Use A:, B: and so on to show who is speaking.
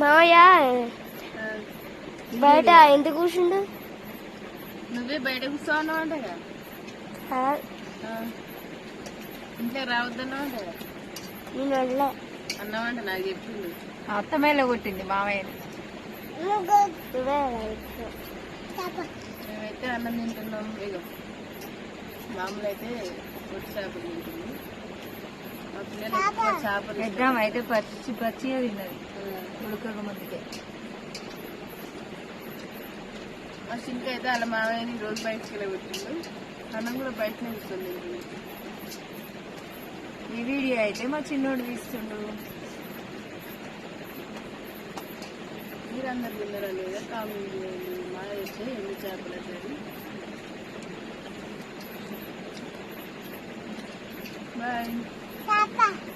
A: మామయ్య. బయట ఎందుకు కూర్చుండు?
B: నువ్వే బయట కూర్చోన్నావు అంటగా ఇంట్లో రావద్దన్నావు అంటగా
A: నేను వెళ్ళే
B: అన్నావంట నాకు చెప్పింది.
C: అత్తమేలో కొట్టింది మామయ్య.
B: మేమైతే అన్నం తింటున్నాం ఇక మామూలు అయితే పొట్టి చేపలు తింటుంది మా పిల్లలు ఎక్కువ చేపలు.
C: పెద్దాం అయితే పచ్చి పచ్చిగా తిన్నది.
B: ఆ.
C: ఉడకక ముందుకే.
B: మా సింక్ అయితే అలా మామయ్యని రోజు బయటకు వెళ్ళగొట్టిండు. అన్నం కూడా బయటనే కూర్చొని
C: ఈ వీడియో అయితే మా చిన్నోడు తీస్తుండు.
B: మీరందరు తిన్నారా లేదా? కామెంట్ చేయండి. మా అయితే ఎన్ని చేపలు అట్లని. బాయ్. 爸爸